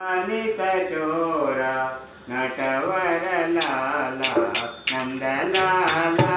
అనిత చోర నటవర నందలాలా.